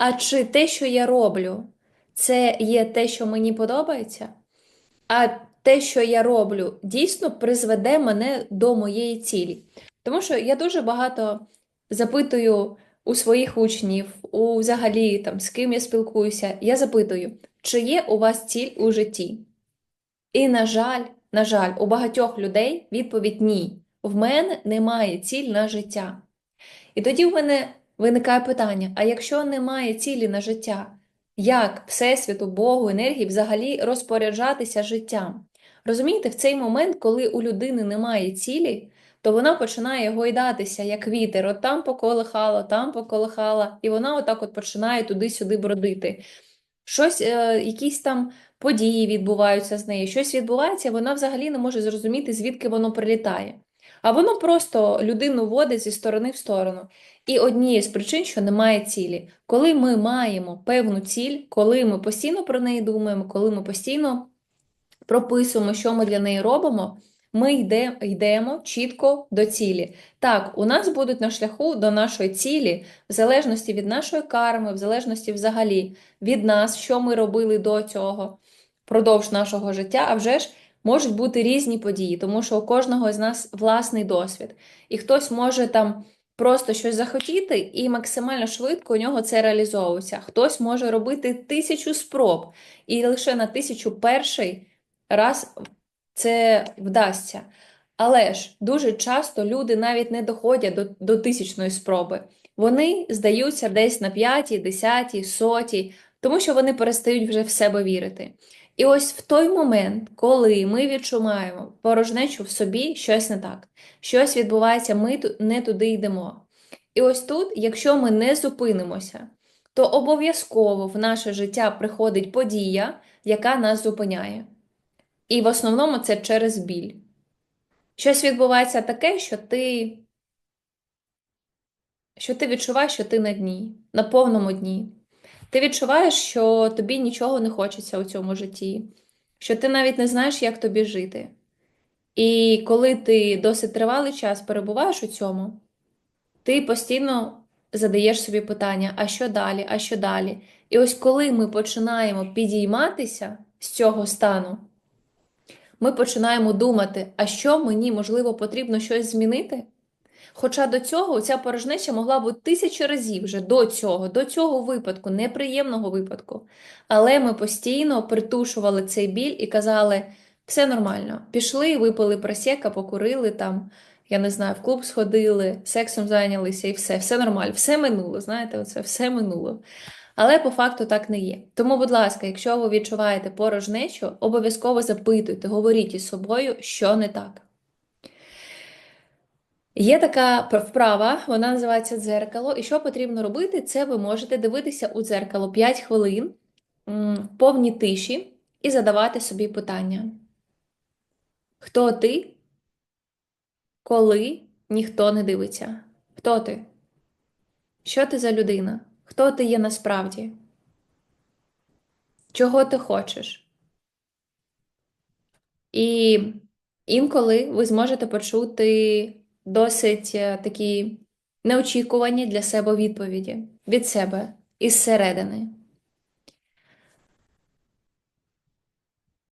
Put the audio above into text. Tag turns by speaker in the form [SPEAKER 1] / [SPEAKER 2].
[SPEAKER 1] а чи те, що я роблю, це є те, що мені подобається? А те, що я роблю, дійсно призведе мене до моєї цілі. Тому що я дуже багато запитую у своїх учнів, у взагалі там, з ким я спілкуюся, я запитую, чи є у вас ціль у житті? І, на жаль, на жаль, у багатьох людей відповідь ні. В мене немає ціль на життя. І тоді в мене виникає питання: а якщо немає цілі на життя, як Всесвіту, Богу, енергії взагалі розпоряджатися життям? Розумієте, в цей момент, коли у людини немає цілі, то вона починає гойдатися, як вітер, от там поколихала, там поколихала, і вона отак от починає туди-сюди бродити. Щось, е, якісь там події відбуваються з нею, щось відбувається, вона взагалі не може зрозуміти, звідки воно прилітає. А воно просто людину водить зі сторони в сторону. І однією з причин, що немає цілі. Коли ми маємо певну ціль, коли ми постійно про неї думаємо, коли ми постійно прописуємо, що ми для неї робимо, ми йде, йдемо чітко до цілі. Так, у нас будуть на шляху до нашої цілі, в залежності від нашої карми, в залежності взагалі від нас, що ми робили до цього впродовж нашого життя, а вже ж можуть бути різні події, тому що у кожного з нас власний досвід. І хтось може там просто щось захотіти, і максимально швидко у нього це реалізовується. Хтось може робити тисячу спроб, і лише на тисячу перший раз це вдасться. Але ж дуже часто люди навіть не доходять до, до тисячної спроби. Вони здаються десь на п'ятій, десятій, сотій, тому що вони перестають вже в себе вірити. І ось в той момент, коли ми відчуваємо порожнечу в собі, щось не так, щось відбувається, ми не туди йдемо. І ось тут, якщо ми не зупинимося, то обов'язково в наше життя приходить подія, яка нас зупиняє. І в основному це через біль. Щось відбувається таке, що ти, що ти відчуваєш, що ти на дні, на повному дні. Ти відчуваєш, що тобі нічого не хочеться у цьому житті, що ти навіть не знаєш, як тобі жити. І коли ти досить тривалий час перебуваєш у цьому, ти постійно задаєш собі питання: а що далі, а що далі? І ось коли ми починаємо підійматися з цього стану, ми починаємо думати, а що мені, можливо, потрібно щось змінити? Хоча до цього ця порожнеча могла бути тисячі разів вже до цього, до цього випадку, неприємного випадку. Але ми постійно притушували цей біль і казали, все нормально, пішли, випили просека, покурили там, я не знаю, в клуб сходили, сексом зайнялися і все, все нормально, все минуло, знаєте, оце все минуло. Але по факту так не є. Тому, будь ласка, якщо ви відчуваєте порожнечу, обов'язково запитуйте, говоріть із собою, що не так. Є така вправа, вона називається дзеркало. І що потрібно робити? Це ви можете дивитися у дзеркало 5 хвилин в повній тиші і задавати собі питання. Хто ти, коли ніхто не дивиться? Хто ти? Що ти за людина? Хто ти є насправді? Чого ти хочеш? І інколи ви зможете почути досить е, такі неочікувані для себе відповіді від себе із середини.